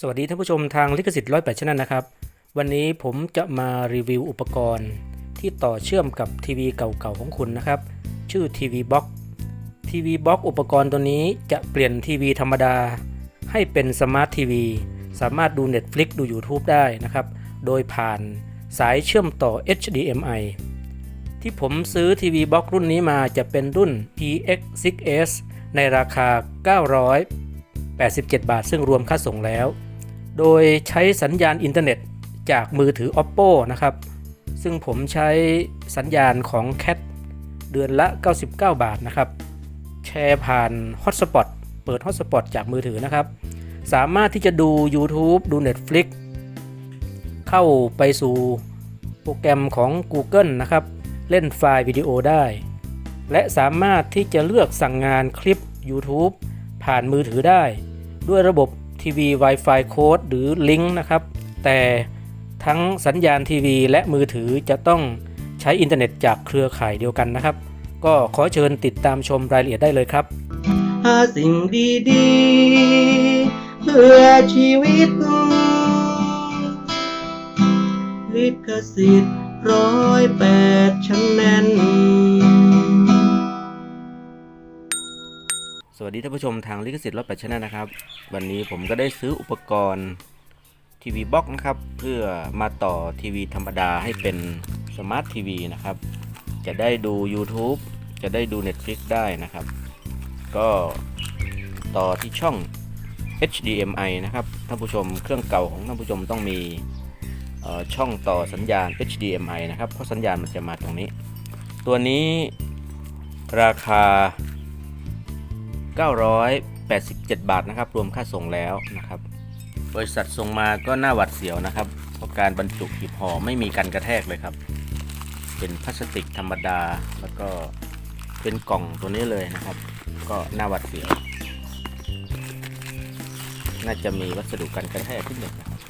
สวัสดีท่านผู้ชมทางลิขสิทธิ์ร้อยแปดชนนะครับ วันนี้ผมจะมารีวิวอุปกรณ์ที่ต่อเชื่อมกับทีวีเก่าๆของคุณนะครับ ชื่อทีวีบ็อกทีวีบ็อกอุปกรณ์ตัวนี้จะเปลี่ยนทีวีธรรมดา ให้เป็นสมาร์ททีวีสามารถดู Netflix ดู YouTube ได้นะครับ โดยผ่านสายเชื่อมต่อ HDMI ที่ผมซื้อทีวีบ็อกรุ่นนี้มาจะเป็นรุ่น EX6S ในราคา 987 บาท ซึ่งรวมค่าส่งแล้ว โดยใช้สัญญาณอินเทอร์เน็ตจากมือถือ Oppo นะครับ ซึ่งผมใช้สัญญาณของ Cat เดือนละ 99 บาทนะครับ แชร์ผ่าน Hotspot เปิด Hotspot จากมือถือนะครับ สามารถที่จะดู YouTube ดู Netflix เข้าไปสู่โปรแกรมของ Google นะครับ เล่นไฟล์วิดีโอได้ และสามารถที่จะเลือกสั่งงานคลิป YouTube ผ่านมือถือได้ ด้วยระบบ ทีวี Wi-Fi โค้ดหรือลิงก์นะครับ แต่ทั้งสัญญาณทีวีและมือถือจะต้องใช้อินเทอร์เน็ตจากเครือข่ายเดียวกันนะครับ ก็ขอเชิญติดตามชมรายละเอียดได้เลยครับหาสิ่งดีๆ เพื่อชีวิตลิขสิทธิ์ร้อยแปดชั้นแน่น สวัสดีท่านผู้ชมทางลิขสิทธิ์รถแปดชนะนะครับ วันนี้ผมก็ได้ซื้ออุปกรณ์ทีวีบ็อกนะครับ เพื่อมาต่อทีวีธรรมดาให้เป็นสมาร์ททีวีนะครับ จะได้ดู YouTube จะได้ดู Netflix ได้นะครับ ก็ต่อที่ช่อง HDMI นะครับท่านผู้ชมเครื่องเก่าของท่านผู้ชมต้องมีช่องต่อสัญญาณ HDMI นะครับเพราะสัญญาณมันจะมาตรงนี้ ตัวนี้ราคา 987 บาทนะครับ รวมค่าส่งแล้วนะครับ บริษัทส่งมาก็น่าหวัดเสียวนะครับ เพราะการบรรจุหีบห่อไม่มีการกระแทกเลยครับ เป็นพลาสติกธรรมดา แล้วก็เป็นกล่องตัวนี้เลยนะครับ ก็น่าหวัดเสียว น่าจะมีวัสดุกันกระแทกขึ้นหนึ่งนะครับ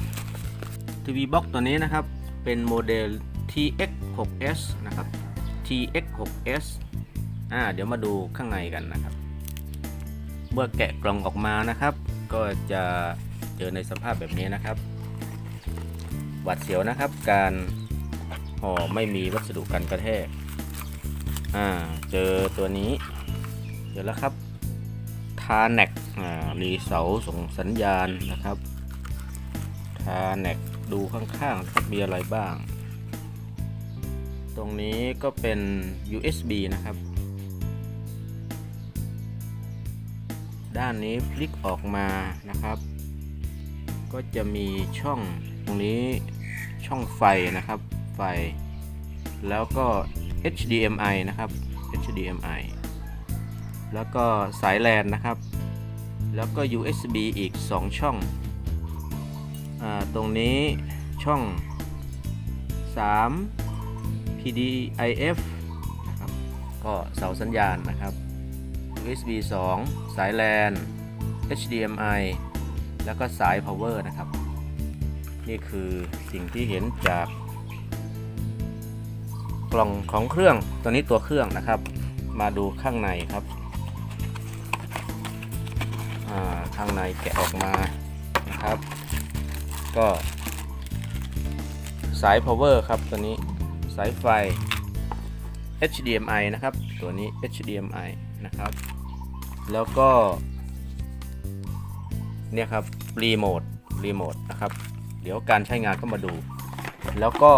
ทีวีบ็อกตัวนี้นะครับ เป็นโมเดล TX6S นะครับ TX6S อ่า เดี๋ยวมาดูข้างในกันนะครับ เมื่อแกะกล่องออกมานะครับ ก็จะเจอในสภาพแบบนี้นะครับ หวัดเสียวนะครับ การห่อไม่มีวัสดุกันกระแทกอ่าเจอตัวนี้เจอแล้วครับทาแนกอ่ามีเสาส่งสัญญาณนะครับทาแนกดูข้างๆครับมีอะไรบ้าง ตรงนี้ก็เป็น USB นะครับ ด้านนี้พลิกออกมานะครับ ก็จะมีช่องตรงนี้ช่องไฟนะครับ ไฟ แล้วก็ HDMI นะครับ HDMI แล้วก็สายแลนนะครับ แล้วก็ USB อีก 2 ช่องอตรงนี้ช่อง 3 PDIF นะครับ ก็เสาสัญญาณนะครับ USB 2 สาย LAN HDMI แล้วก็สาย power นะครับ นี่คือสิ่งที่เห็นจากกล่องของเครื่องตัวนี้ตัวเครื่องนะครับ มาดูข้างในครับข้างในแกะออกมานะครับ ก็สาย power ครับตัวนี้สายไฟ HDMI นะครับ ตัวนี้ HDMI นะครับ แล้วก็ เนี่ยครับรีโมทรีโมทนะครับ เดี๋ยวการใช้งานก็มาดู แล้วก็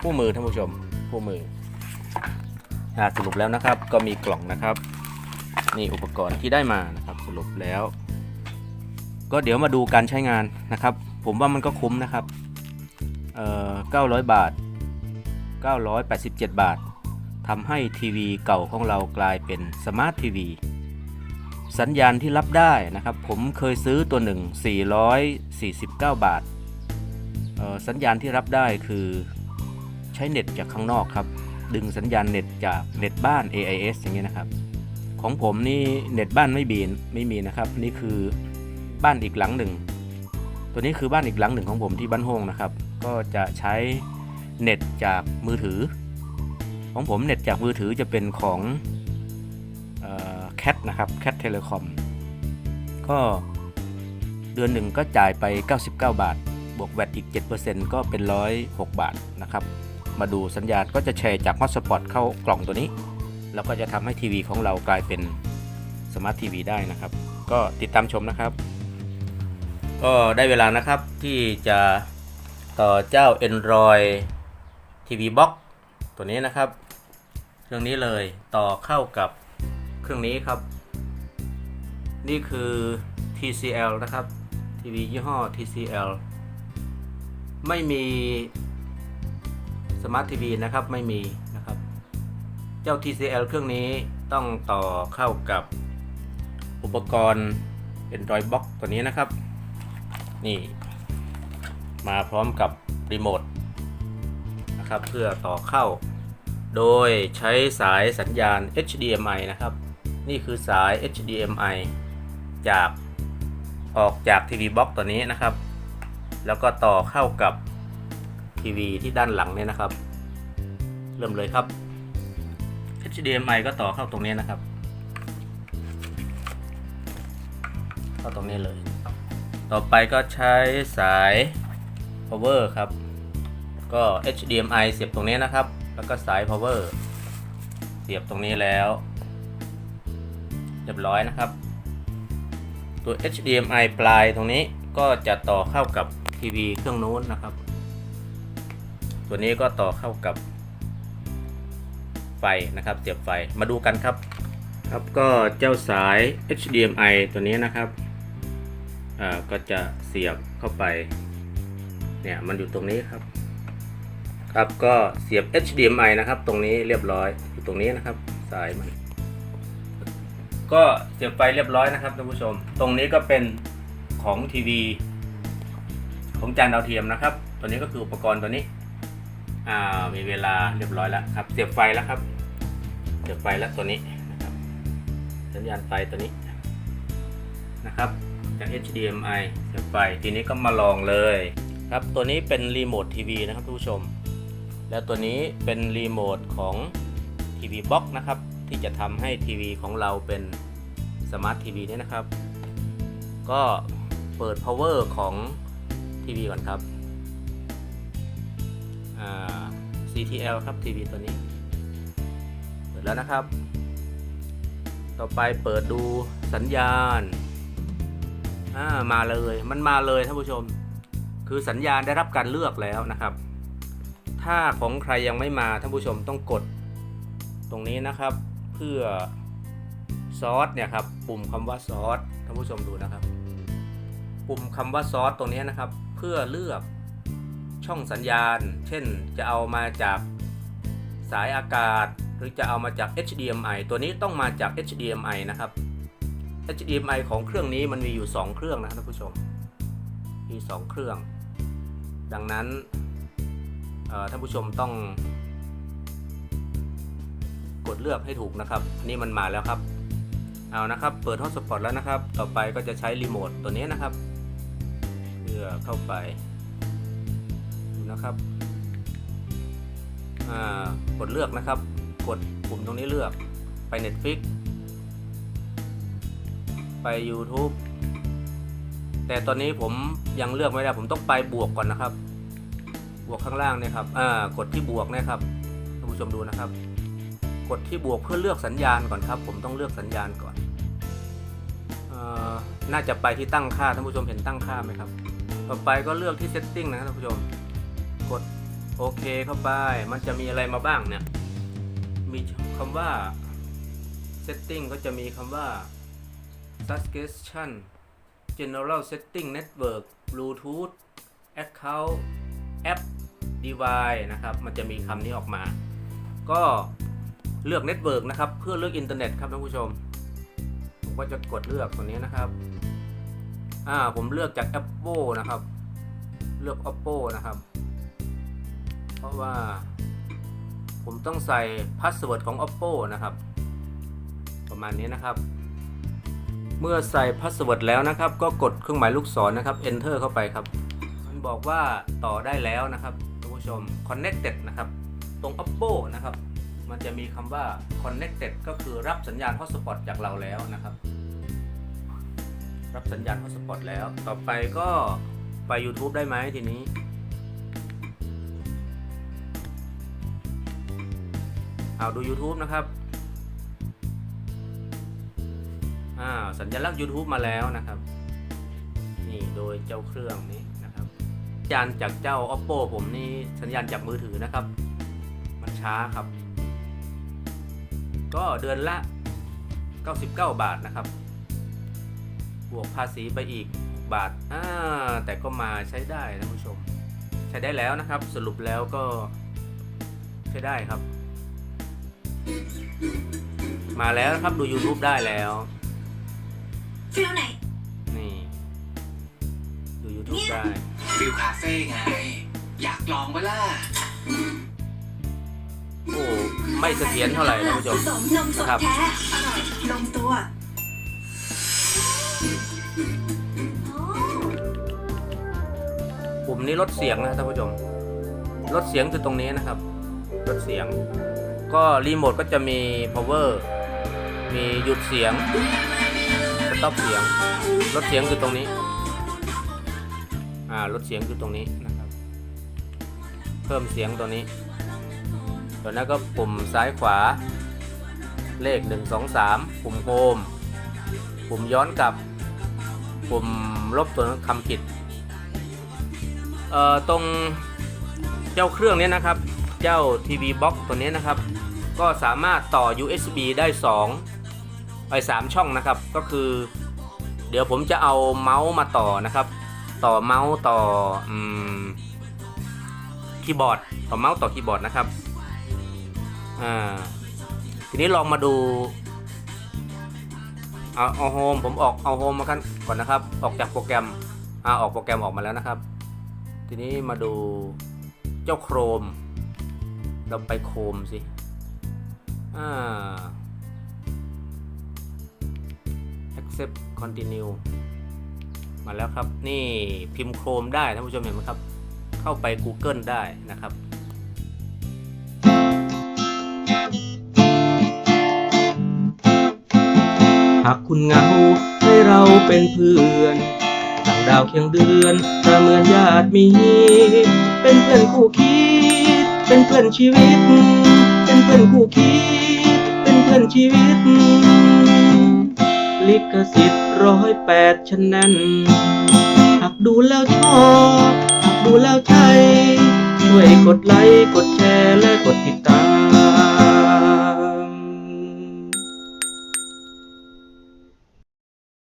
คู่มือท่านผู้ชมคู่มือสรุปแล้วนะครับ ก็มีกล่องนะครับ นี่อุปกรณ์ที่ได้มานะครับ สรุปแล้ว ก็เดี๋ยวมาดูการใช้งานนะครับ ผมว่ามันก็คุ้มนะครับเอ่อ900 บาท 987 บาททำให้ทีวีเก่าของเรากลายเป็นสมาร์ททีวี สัญญาณที่รับได้นะครับ ผมเคยซื้อตัวหนึ่ง449 บาท สัญญาณที่รับได้คือใช้เน็ตจากข้างนอกครับ ดึงสัญญาณเน็ตจากเน็ตบ้าน AIS อย่างเงี้ยนะครับ ของผมนี่เน็ตบ้านไม่บีนไม่มีนะครับ นี่คือบ้านอีกหลังหนึ่ง ตัวนี้คือบ้านอีกหลังหนึ่งของผมที่บ้านโฮงนะครับ ก็จะใช้เน็ตจากมือถือ ของผมเน็ตจากมือถือจะเป็นของ แคทนะครับแคทเทเลคอมก็เดือนหนึ่งก็จ่ายไป 99 บาท บวกแวตอีก 7%ก็เป็น 106 บาทนะครับ มาดูสัญญาณก็จะแชร์จากฮอตสปอตเข้ากล่องตัวนี้ แล้วก็จะทำให้ทีวีของเรากลายเป็นสมาร์ททีวีได้นะครับ ก็ติดตามชมนะครับ ก็ได้เวลานะครับที่จะต่อเจ้า Android TV Box ตัวนี้นะครับเครื่องนี้เลยต่อเข้ากับ เครื่องนี้ครับ นี่คือ TCL นะครับ ทีวียี่ห้อ TCL ไม่มีสมาร์ททีวีนะครับไม่มีนะครับ เจ้า TCL เครื่องนี้ต้องต่อเข้ากับอุปกรณ์ Android Box ตัวนี้นะครับ นี่ มาพร้อมกับรีโมทนะครับเพื่อต่อเข้า โดยใช้สายสัญญาณ HDMI นะครับ นี่คือสาย HDMI จากออกจากทีวีบ็อกตัวนี้นะครับ แล้วก็ต่อเข้ากับทีวีที่ด้านหลังเนี่ยนะครับ เริ่มเลยครับ HDMI ก็ต่อเข้าตรงนี้นะครับ เข้าตรงนี้เลย ต่อไปก็ใช้สาย power ครับ ก็ HDMI เสียบตรงนี้นะครับ แล้วก็สาย power เสียบตรงนี้แล้ว รียบร้อยนะครับ ตัว HDMI ปลายตรงนี้ก็จะต่อเข้ากับทีวีเครื่องนู้นนะครับ ตัวนี้ก็ต่อเข้ากับไฟนะครับ เสียบไฟมาดูกันครับ ครับก็เจ้าสาย HDMI ตัวนี้นะครับอ่าก็จะเสียบเข้าไปเนี่ยมันอยู่ตรงนี้ครับครับก็เสียบ HDMI นะครับ ตรงนี้เรียบร้อยอยู่ตรงนี้นะครับ สายมัน ก็เสียบไฟเรียบร้อยนะครับท่านผู้ชม ตรงนี้ก็เป็นของทีวี ของจานดาวเทียมนะครับ ตัวนี้ก็คืออุปกรณ์ตัวนี้อ่ามีเวลาเรียบร้อยแล้วครับ เสียบไฟแล้วครับ เสียบไฟแล้วตัวนี้นะครับสัญญาณไฟตัวนี้นะครับจาก HDMI เสียบไฟทีนี้ก็มาลองเลยครับตัวนี้เป็นรีโมททีวีนะครับท่านผู้ชม แล้วตัวนี้เป็นรีโมทของทีวีบ็อกนะครับ ที่จะทำให้ทีวีของเราเป็นสมาร์ททีวีเนี่ยนะครับ ก็เปิด power ของทีวีก่อนครับ CTL ครับทีวีตัวนี้ เปิดแล้วนะครับ ต่อไปเปิดดูสัญญาณามาเลยมันมาเลยท่านผู้ชม คือสัญญาณได้รับการเลือกแล้วนะครับ ถ้าของใครยังไม่มาท่านผู้ชมต้องกดตรงนี้นะครับ พื่อซอสเนี่ยครับปุ่มคำว่าซอสท่านผู้ชมดูนะครับ ปุ่มคำว่าซอสตรงนี้นะครับ เพื่อเลือกช่องสัญญาณ เช่นจะเอามาจากสายอากาศ หรือจะเอามาจาก HDMI ตัวนี้ต้องมาจาก HDMI นะครับ HDMI ของเครื่องนี้มันมีอยู่ 2 เครื่องนะท่านผู้ชม มี 2 เครื่อง ดังนั้นท่านผู้ชมต้อง กดเลือกให้ถูกนะครับอันนี้มันมาแล้วครับ เอานะครับ เปิดฮอตสปอตแล้วนะครับ ต่อไปก็จะใช้รีโมทตัวนี้นะครับ เพื่อเข้าไปดูนะครับอ่ากดเลือกนะครับ กดปุ่มตรงนี้เลือกไป Netflix ไป YouTube แต่ตอนนี้ผมยังเลือกไม่ได้ ผมต้องไปบวกก่อนนะครับ บวกข้างล่างเนี่ยครับ อ่า กดที่บวกนะครับท่านผู้ชมดูนะครับ กดที่บวกเพื่อเลือกสัญญาณก่อนครับ ผมต้องเลือกสัญญาณก่อนออน่าจะไปที่ตั้งค่าท่านผู้ชมเห็นตั้งค่าไหมครับ ต่อไปก็เลือกที่ setting นะครับท่านผู้ชม กดโอเคเข้าไป มันจะมีอะไรมาบ้างเนี่ย มีคำว่า setting ก็จะมีคำว่า suggestion general setting network bluetooth account app device นะครับ มันจะมีคำนี้ออกมา ก็ เลือก network นะครับ เพื่อเลือกอินเทอร์เน็ตครับท่านผู้ชม ผมก็จะกดเลือกตัวนี้นะครับ อ่า ผมเลือกจาก Apple นะครับ เลือก Oppo นะครับ เพราะว่าผมต้องใส่พาสเวิร์ดของ Oppo นะครับ ประมาณนี้นะครับ เมื่อใส่พาสเวิร์ดแล้วนะครับ ก็กดเครื่องหมายลูกศรนะครับ Enter เข้าไปครับ มันบอกว่าต่อได้แล้วนะครับท่านผู้ชม connected นะครับ ตรง Oppo นะครับ มันจะมีคำว่า connected ก็คือรับสัญญาณ hotspot จากเราแล้วนะครับ รับสัญญาณฮอตสปอตแล้ว ต่อไปก็ไป YouTube ได้ไหมทีนี้ เอาดู YouTube นะครับอ่าสัญลักษณ์ YouTube มาแล้วนะครับ นี่โดยเจ้าเครื่องนี้นะครับสัญญาณจากเจ้า oppo ผมนี่สัญญาณจากมือถือนะครับ มันช้าครับ ก็เดือนละ 99 บาทนะครับ บวกภาษีไปอีกบาทอ่าแต่ก็มาใช้ได้นะผู้ชม ใช้ได้แล้วนะครับ สรุปแล้วก็ใช้ได้ครับ มาแล้วนะครับดู YouTube ได้แล้วฟิลไหน นี่ ดู YouTube ได้ฟิลคาเฟ่ไง อยากลองเวล่ะโอ้ ไม่เสถียรเท่าไหร่นะผู้ชมผสมนมสดนะครับแท้อร่อยลงตัวอ๋อปุ่มนี้ลดเสียงนะท่านผู้ชมลดเสียงคือตรงนี้นะครับลดเสียง ก็รีโมทก็จะมี power มีหยุดเสียงสต็อปเสียงลดเสียงคือตรงนี้อ่าลดเสียงคือตรงนี้นะครับ เพิ่มเสียงตัวนี้ ตัวนั้นก็ปุ่มซ้ายขวา เลข 1 2 3 ปุ่มโฮม ปุ่มย้อนกลับ ปุ่มลบตัวคำผิด เอ่อ ตรงเจ้าเครื่องนี้นะครับ เจ้า TV Box ตัวนี้นะครับ ก็สามารถต่อ USB ได้ 2 ไป 3 ช่องนะครับ ก็คือ เดี๋ยวผมจะเอาเมาส์มาต่อนะครับ ต่อเมาส์ต่ออคีย์บอร์ด ต่อเมาส์ต่อคีย์บอร์ดนะครับ อ่าทีนี้ลองมาดูเอาเอาโฮมผมออกเอาโฮมมากันก่อนนะครับ ออกจากโปรแกรมอ่าออกโปรแกรมออกมาแล้วนะครับ ทีนี้มาดูเจ้าโครม เราไปโครมสิอ่า accept continue มาแล้วครับ นี่พิมพ์โครมได้ท่านผู้ชมเห็นไหมครับ เข้าไป Google ได้นะครับ หากคุณเหงาให้เราเป็นเพื่อนต่างดาวเคียงเดือนถ้าเหมือนญาติมีเป็นเพื่อนคู่คิด เป็นเพื่อนชีวิต เป็นเพื่อนคู่คิด เป็นเพื่อนชีวิต ลิขสิทธิ์ร้อยแปดฉันนั้นหากดูแล้วชอบหากดูแล้วใช่ช่วยกดไลค์กดแชร์และกดติดตาม